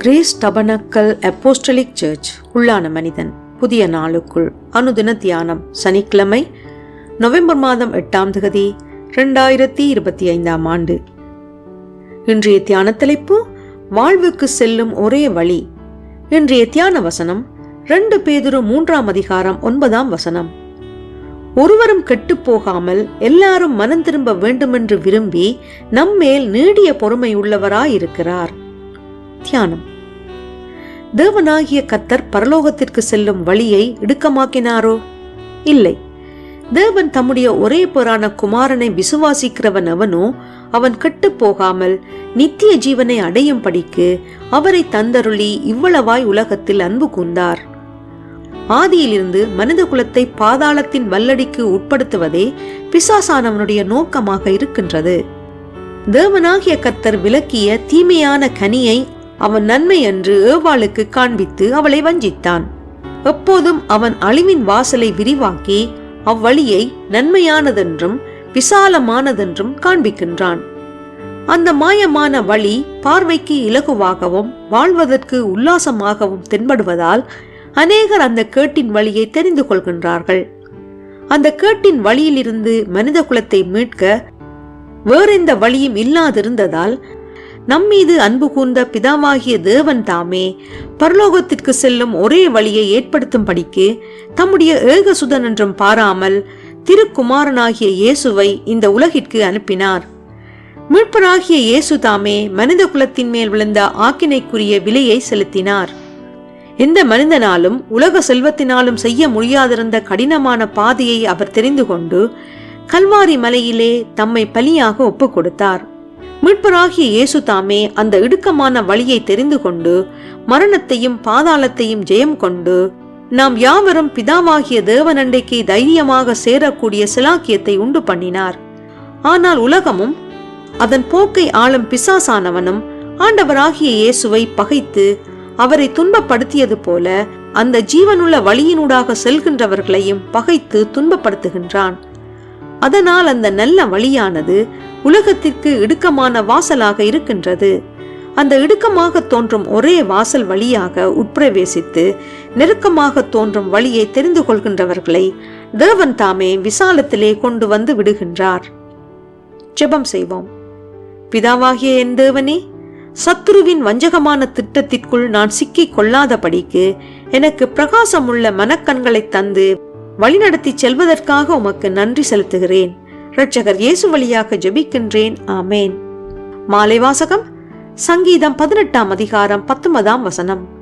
Grace tabernacle apostolic search உள்ளான மனிதன். புதிய நாளுக்குள் அனுதின தியானம் சனிக்கிழமை நவம்பர் மாதம் எட்டாம் தகுதி ரெண்டாயிரத்தி இருபத்தி ஐந்தாம் ஆண்டு. இன்றைய தியான தலைப்பு வாழ்வுக்கு செல்லும் ஒரே வழி இன்றைய தியான வசனம் ரெண்டு பேதுரு மூன்றாம் அதிகாரம் ஒன்பதாம் வசனம். ஒருவரும் கெட்டுப் போகாமல் எல்லாரும் மனம் திரும்ப வேண்டுமென்று விரும்பி நம்மேல் நீடிய பொறுமை உள்ளவராயிருக்கிறார். தியானம். தேவனாகிய கத்தர் பரலோகத்திற்கு செல்லும் வழியை இடுக்கமாக்கினாரோ? இல்லை. தேவன் தம்முடைய ஒரே பொறான குமாரனை விசுவாசிக்கிறவன் அவனோ அவன் கெட்டு போகாமல் நித்திய ஜீவனை அடையும் படிக்கு அவரை தந்தருளி இவ்வளவாய் உலகத்தில் அன்பு கூர்ந்தார். ஆதியிலிருந்து மனித குலத்தை பாதாளத்தின் வல்லடிக்கு உட்படுத்துவதே பிசாசானவனுடைய நோக்கமாக இருக்கின்றது. தேவனாகிய கத்தர் விளக்கிய தீமையான கனியை அவன் நன்மை என்று ஏவாளுக்கு காண்பித்து அவளை வஞ்சித்தான். எப்போதும் அவன் அழிவின் வாசலை விரிவாக்கி அவ்வழியை நன்மையானதென்றும் விசாலமானதென்றும் காண்பிக்கின்றான். அந்த மாயமான வழி பார்வைக்கு இலகுவாகவும் வாழ்வதற்கு உல்லாசமாகவும் தென்படுவதால் அநேகர் அந்த கேட்டின் வழியை தெரிந்து கொள்கின்றார்கள். அந்த கேட்டின் வழியிலிருந்து மனித குலத்தை மீட்க வேறெந்த வழியும் இல்லாதிருந்ததால் நம்மீது அன்பு கூர்ந்த பிதாவாகிய தேவன் தாமே பரலோகத்திற்கு செல்லும் ஒரே வழியை ஏற்படுத்தும்படிக்கு தம்முடைய ஏகசுதன் என்றும் பாராமல் திருக்குமாரனாகிய இயேசுவை இந்த உலகிற்கு அனுப்பினார். மீட்பராகிய இயேசு தாமே மனித குலத்தின் மேல் விழுந்த ஆக்கினைக்குரிய விலையை செலுத்தினார். எந்த மனிதனாலும் உலக செல்வத்தினாலும் செய்ய முடியாதிருந்த கடினமான பாதையை அவர் தெரிந்து கொண்டு கல்வாரி மலையிலே தம்மை பலியாக ஒப்புக் கொடுத்தார் மீட்பராகிய இயேசு தாமே அந்த இடுக்கமான வழியை தெரிந்து கொண்டு மரணத்தையும் பாதாளத்தையும் ஜெயம் கொண்டு நாம் யாவரும் பிதாவாகிய தேவனண்டைக்கு தைரியமாக சேரக்கூடிய சிலாக்கியத்தை உண்டு பண்ணினார். ஆனால் உலகமும் அதன் போக்கை ஆளும் பிசாசானவனும் ஆண்டவராகிய இயேசுவை பகைத்து அவரை துன்பப்படுத்தியது போல அந்த ஜீவனுள்ள வழியினூடாக செல்கின்றவர்களையும் பகைத்து துன்பப்படுத்துகின்றான். அதனால் அந்த நல்ல வழியானது உலகத்திற்கு இடுக்கமான வாசலாக இருக்கின்றது. அந்த இடுக்கமாக தோன்றும் ஒரே வாசல் வழியாக உட்பிரவேசித்து நெருக்கமாக தோன்றும் வழியை தெரிந்து கொள்கின்றவர்களை தேவன் தாமே விசாலத்திலே கொண்டு வந்து விடுகின்றார். ஜெபம் செய்வோம். பிதாவாகிய என் தேவனே சத்துருவின் வஞ்சகமான திட்டத்திற்குள் நான் சிக்கிக் கொள்ளாதபடிக்கு எனக்கு பிரகாசமுள்ள மனக்கண்களை தந்து வழிநடத்தி செல்வதற்காக உமக்கு நன்றி செலுத்துகிறேன். இரட்சகர் இயேசு வழியாக ஜெபிக்கின்றேன். ஆமேன். மாலை வாசகம் சங்கீதம் பதினெட்டாம் அதிகாரம் பத்தொன்பதாம் வசனம்.